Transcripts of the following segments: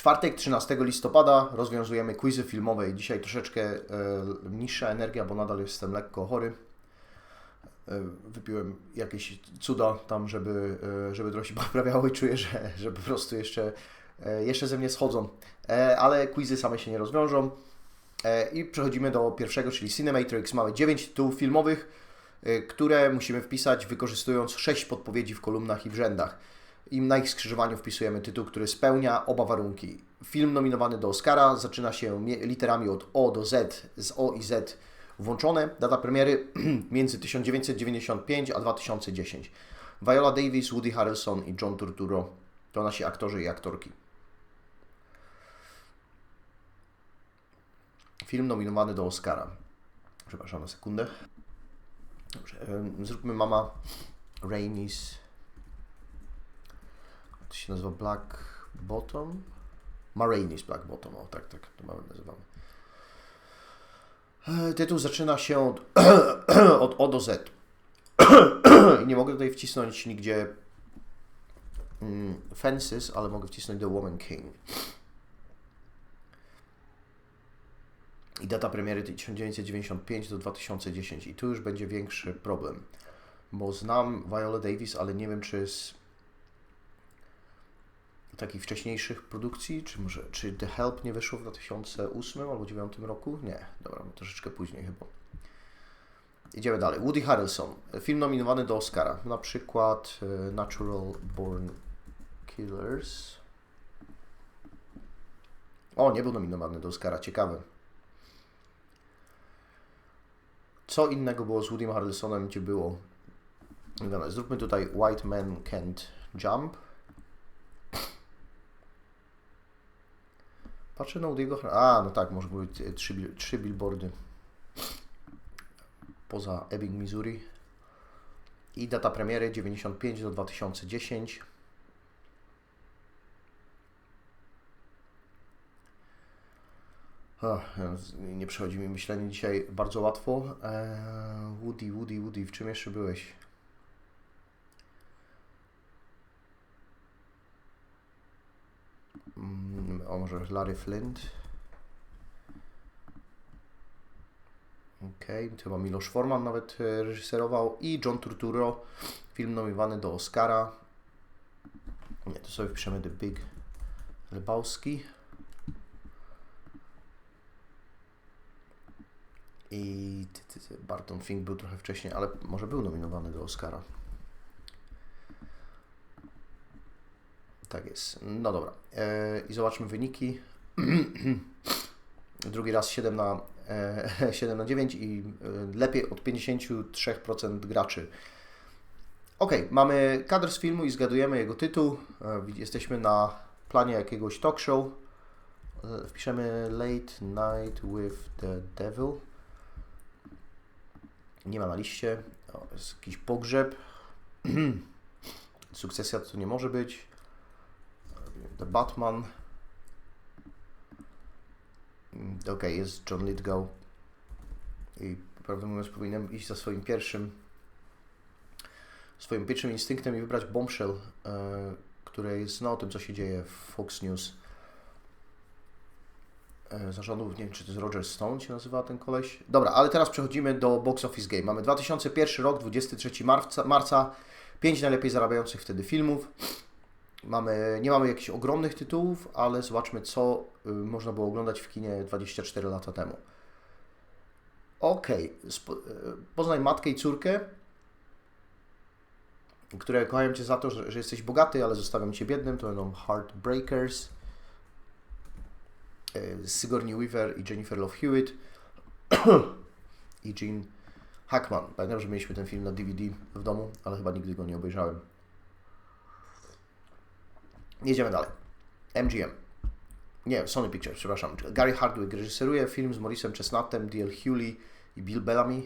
czwartek, 13 listopada, rozwiązujemy quizy filmowe dzisiaj troszeczkę e, niższa energia, bo nadal jestem lekko chory. E, wypiłem jakieś cuda tam, żeby, e, żeby trochę się poprawiało i czuję, że, że po prostu jeszcze, jeszcze ze mnie schodzą. Ale quizy same się nie rozwiążą. I przechodzimy do pierwszego, czyli Cinematrix. Mamy 9 tytułów filmowych, które musimy wpisać wykorzystując 6 podpowiedzi w kolumnach i w rzędach. I na ich skrzyżowaniu wpisujemy tytuł, który spełnia oba warunki. Film nominowany do Oscara zaczyna się literami od O do Z, z O i Z włączone. Data premiery między 1995 a 2010. Viola Davis, Woody Harrelson i John Turturro to nasi aktorzy i aktorki. Film nominowany do Oscara. Przepraszam na sekundę. Dobrze, zróbmy Mama Rainey's. To się nazywa Black Bottom? Ma Rainey's Black Bottom, o tak, tak, to mamy nazywamy. E, Tytuł zaczyna się od, od O do Z. I nie mogę tutaj wcisnąć nigdzie mm, Fences, ale mogę wcisnąć The Woman King. I data premiery 1995 do 2010. I tu już będzie większy problem. Bo znam Viola Davis, ale nie wiem, czy z takich wcześniejszych produkcji, czy może, czy The Help nie wyszło w 2008 albo 2009 roku? Nie, dobra, no troszeczkę później chyba. Idziemy dalej. Woody Harrelson. Film nominowany do Oscara. Na przykład e, Natural Born Killers. O, nie był nominowany do Oscara. Ciekawe. Co innego było z Woodym Harrelsonem, gdzie było? Zróbmy tutaj White Man Can't Jump. Patrzę na Woody'ego A, no tak, może były trzy, trzy billboardy poza Ebbing, Missouri. I data premiery 95 do 2010. Ach, z- nie przechodzi mi myślenie dzisiaj bardzo łatwo. Eee, Woody, Woody, Woody, w czym jeszcze byłeś? Mm, o może Larry Flint. Okej, to chyba Miloš Forman nawet e, reżyserował i John Turturro, film nominowany do Oscara. Nie, to sobie wpiszemy The Big Lebowski. I Barton Fink był trochę wcześniej, ale może był nominowany do Oscara. Tak jest. No dobra. E, I zobaczmy wyniki. Drugi raz 7 na, e, 7 na 9 i e, lepiej od 53% graczy. Ok, mamy kadr z filmu i zgadujemy jego tytuł. E, jesteśmy na planie jakiegoś talk show. E, wpiszemy Late Night with the Devil. Nie ma na liście. O, jest jakiś pogrzeb. Sukcesja to nie może być. The Batman. Mm, Ok, jest John Lithgow. I prawdę mówiąc, powinienem iść za swoim pierwszym swoim pierwszym instynktem i wybrać Bombshell, e, które jest no, o tym, co się dzieje w Fox News. E, zarządów, nie wiem, czy to jest Roger Stone się nazywa ten koleś. Dobra, ale teraz przechodzimy do Box Office Game. Mamy 2001 rok, 23 marca, marca 5 najlepiej zarabiających wtedy filmów. Mamy, nie mamy jakichś ogromnych tytułów, ale zobaczmy, co y, można było oglądać w kinie 24 lata temu. Okej, okay. poznaj matkę i córkę, które kochają Cię za to, że, że jesteś bogaty, ale zostawiam Cię biednym. To będą Heartbreakers y, Sigourney Weaver i Jennifer Love Hewitt i Gene Hackman. Pamiętam, że mieliśmy ten film na DVD w domu, ale chyba nigdy go nie obejrzałem. Jedziemy dalej. MGM. Nie, Sony Pictures, przepraszam. Gary Hardwick reżyseruje film z Maurice'em Chestnutem, D.L. Hewley i Bill Bellamy.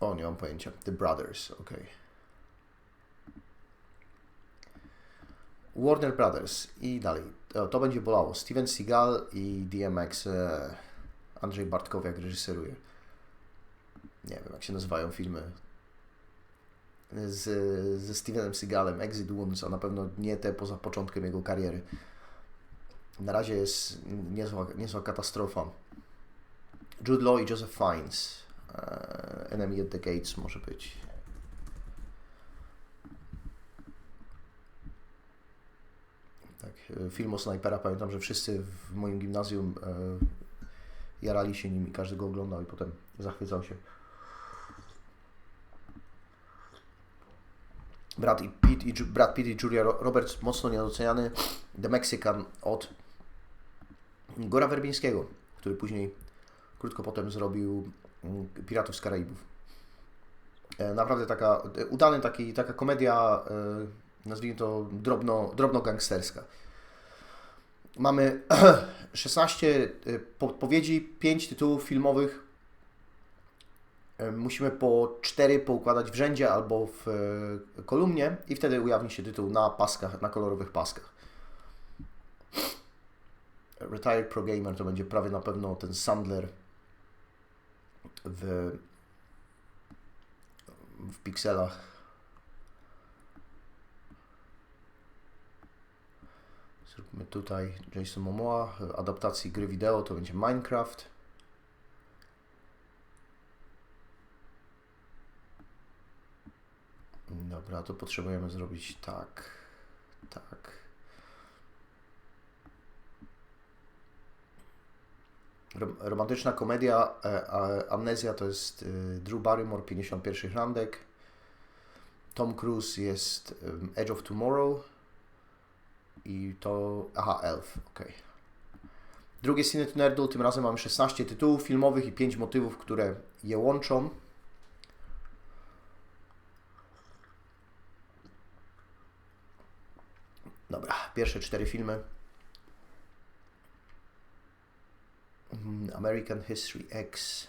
O, nie mam pojęcia. The Brothers, ok. Warner Brothers i dalej. O, to będzie bolało. Steven Seagal i DMX. E, Andrzej Bartkowiak reżyseruje. Nie wiem, jak się nazywają filmy. z, ze Stevenem Seagalem, Exit Wounds, a na pewno nie te poza początkiem jego kariery. Na razie jest niezła, niezła katastrofa. Jude Law i Joseph Fiennes. E, Enemy at the Gates może być. Tak, e, film o snajpera pamiętam, że wszyscy w moim gimnazjum e, jarali się nimi, każdy go oglądał i potem zachwycał się. Brad, i Pitt i, Brad Pitt i Julia Ro- Roberts mocno niedoceniany The Mexican od Gora Werbińskiego, który później krótko potem zrobił mm, Piratów z Karaibów. E, Naprawdę taka e, udany taki, taka komedia, e, nazwijmy to drobno, drobno gangsterska. Mamy 16 e, podpowiedzi, 5 tytułów filmowych. E, Musimy po 4 poukładać w rzędzie albo w e, kolumnie i wtedy ujawni się tytuł na paskach, na kolorowych paskach. Retired Pro Gamer to będzie prawie na pewno ten Sandler w, w pikselach. Zróbmy tutaj Jason Momoa, adaptacji gry wideo to będzie Minecraft. Dobra, to potrzebujemy zrobić tak, tak. Rom- Romantyczna komedia e, Amnezja to jest y, Drew Barrymore, 51 randek. Tom Cruise jest Edge of Tomorrow. I to. Aha, Elf, ok. Drugie Cine Nerdle, tym razem mamy 16 tytułów filmowych i 5 motywów, które je łączą. Dobra, pierwsze cztery filmy. Mm, American History X.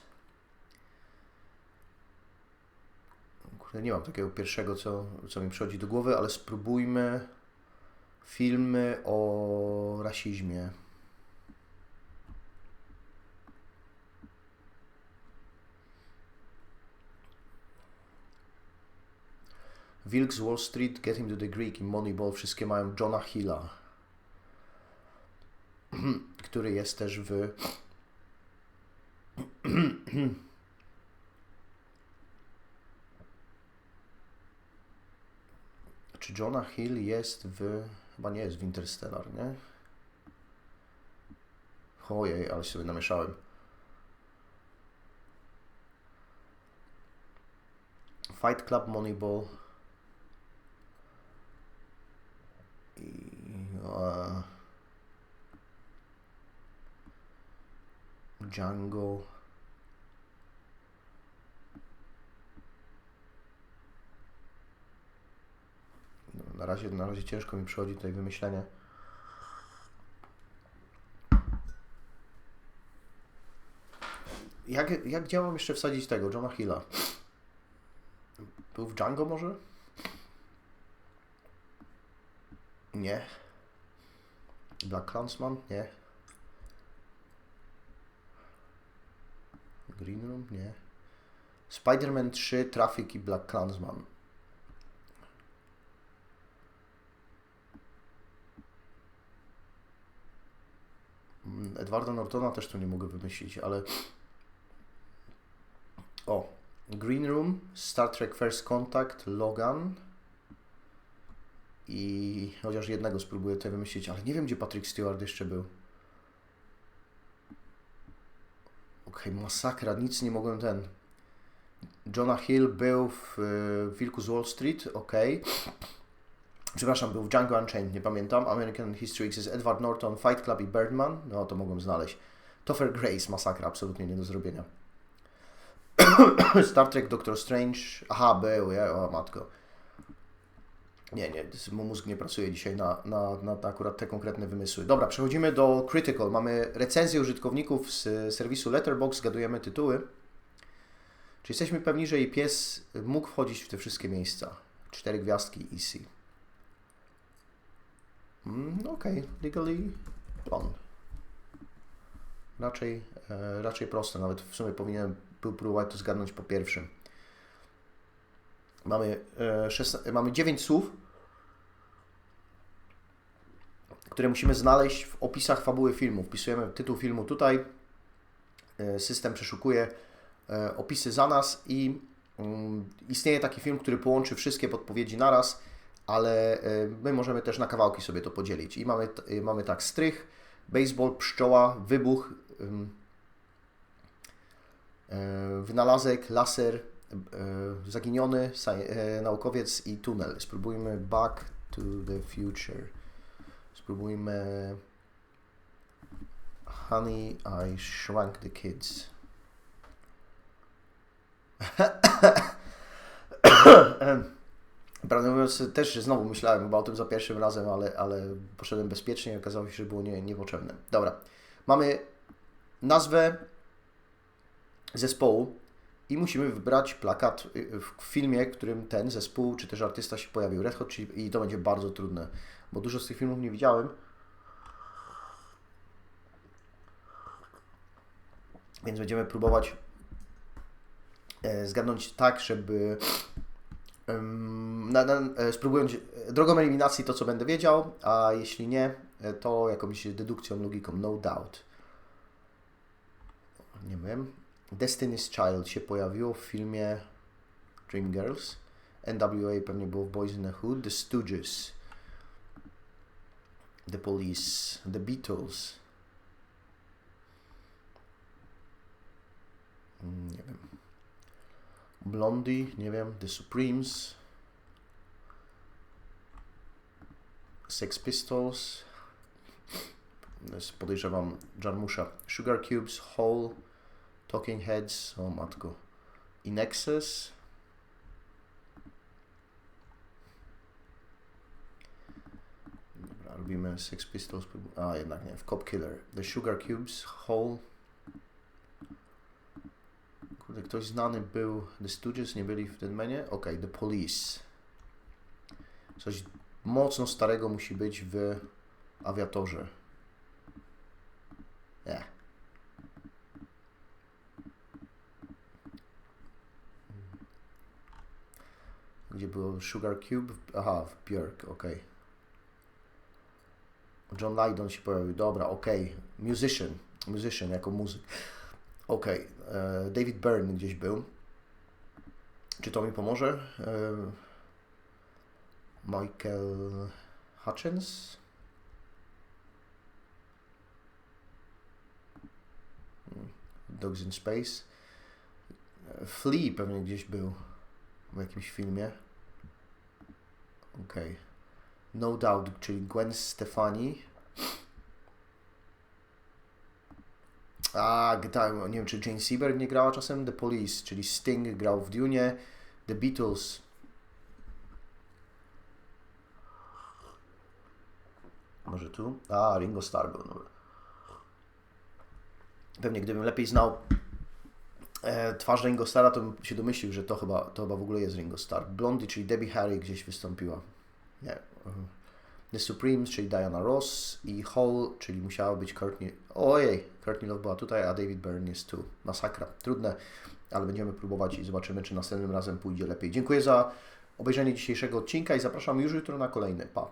Kurde, nie mam takiego pierwszego, co, co mi przychodzi do głowy, ale spróbujmy filmy o rasizmie. Wilk z Wall Street, Get Him to the Greek i Moneyball wszystkie mają Johna Hilla, który jest też w Czy Jonah Hill jest w. Chyba nie jest w Interstellar, nie? Ojej, ale sobie namieszałem. Fight Club, Moneyball. I. E, Django. No, Na razie, na razie ciężko mi przychodzi tutaj wymyślenie. Jak, jak działam jeszcze wsadzić tego, Johna Hilla? Był w Django może? Nie. Black Clansman? Nie. Green Room? Nie. Spider-Man 3, Traffic i Black Clansman. Mm, Edwarda Nortona też tu nie mogę wymyślić, ale... O, Green Room, Star Trek First Contact, Logan i chociaż jednego spróbuję tutaj wymyślić, ale nie wiem, gdzie Patrick Stewart jeszcze był. Okej, masakra, nic nie mogłem ten... Jonah Hill był w y, Wilku z Wall Street, okej. Przepraszam, był w Django Unchained, nie pamiętam. American History X jest Edward Norton, Fight Club i Birdman. No, to mogłem znaleźć. Topher Grace, masakra, absolutnie nie do zrobienia. Star Trek, Doctor Strange. Aha, był, ja, o matko. Nie, nie, mózg nie pracuje dzisiaj na, na, na akurat te konkretne wymysły. Dobra, przechodzimy do Critical. Mamy recenzję użytkowników z serwisu Letterboxd, zgadujemy tytuły. Czy jesteśmy pewni, że jej pies mógł wchodzić w te wszystkie miejsca? Cztery gwiazdki easy. Mm, Okej, legally on. Raczej, e, raczej proste, nawet w sumie powinienem był próbować to zgadnąć po pierwszym. Mamy, e, mamy 9 słów, które musimy znaleźć w opisach fabuły filmu. Wpisujemy tytuł filmu tutaj, e, system przeszukuje e, opisy za nas i mm, istnieje taki film, który połączy wszystkie podpowiedzi naraz, ale e, my możemy też na kawałki sobie to podzielić. I mamy, mamy tak strych, baseball, pszczoła, wybuch, wynalazek, laser, zaginiony naukowiec i tunel. Spróbujmy Back to the Future. Spróbujmy Honey, I Shrunk the Kids. Prawdę mówiąc, też znowu myślałem chyba o tym za pierwszym razem, ale, ale poszedłem bezpiecznie i okazało się, że było nie, niepotrzebne. Dobra. Mamy nazwę zespołu i musimy wybrać plakat y, w filmie, w którym ten zespół czy też artysta się pojawił. Red Hot Chili i to będzie bardzo trudne, bo dużo z tych filmów nie widziałem. Więc będziemy próbować e, zgadnąć tak, żeby na, na, e, spróbując e, drogą eliminacji to, co będę wiedział, a jeśli nie, to jakąś dedukcją, logiką, no doubt. Nie wiem. Destiny's Child się pojawiło w filmie Dreamgirls. NWA pewnie było w Boys in the Hood. The Stooges. The Police. The Beatles. Mm, Nie wiem. Blondie, nie wiem. The Supremes. Sex Pistols. Podejrzewam Jarmusza. Sugar Cubes, Hole, Talking Heads, o matko. In Excess. Dobra, robimy Sex Pistols. A, jednak nie. W Cop Killer. The Sugar Cubes, Hole. Kurde, ktoś znany był. The Stooges nie byli w menie? Ok, The Police. Coś mocno starego musi być w awiatorze. Nie. Gdzie było Sugar Cube? Aha, w Björk, ok. John Lydon się pojawił, dobra, ok. Musician, musician jako muzyk. Ok, e, David Byrne gdzieś był. Czy to mi pomoże? E, Michael Hutchins? Hmm, Dogs in Space. E, Flea pewnie gdzieś był w jakimś filmie. Okej. No Doubt, czyli Gwen Stefani. A, tak, nie wiem, czy Jane Sieber nie grała czasem? The Police, czyli Sting grał w Dune. The Beatles. Może tu? A, Ringo Starr był. Pewnie gdybym lepiej znał twarz Ringo Starra, to bym się domyślił, że to chyba, to chyba w ogóle jest Ringo Starr. Blondie, czyli Debbie Harry gdzieś wystąpiła. Nie. mhm. The Supremes, czyli Diana Ross i Hall, czyli musiała być Courtney... Ojej, Courtney Love była tutaj, a David Byrne jest tu. Masakra. Trudne, ale będziemy próbować i zobaczymy, czy następnym razem pójdzie lepiej. Dziękuję za obejrzenie dzisiejszego odcinka i zapraszam już jutro na kolejny. Pa!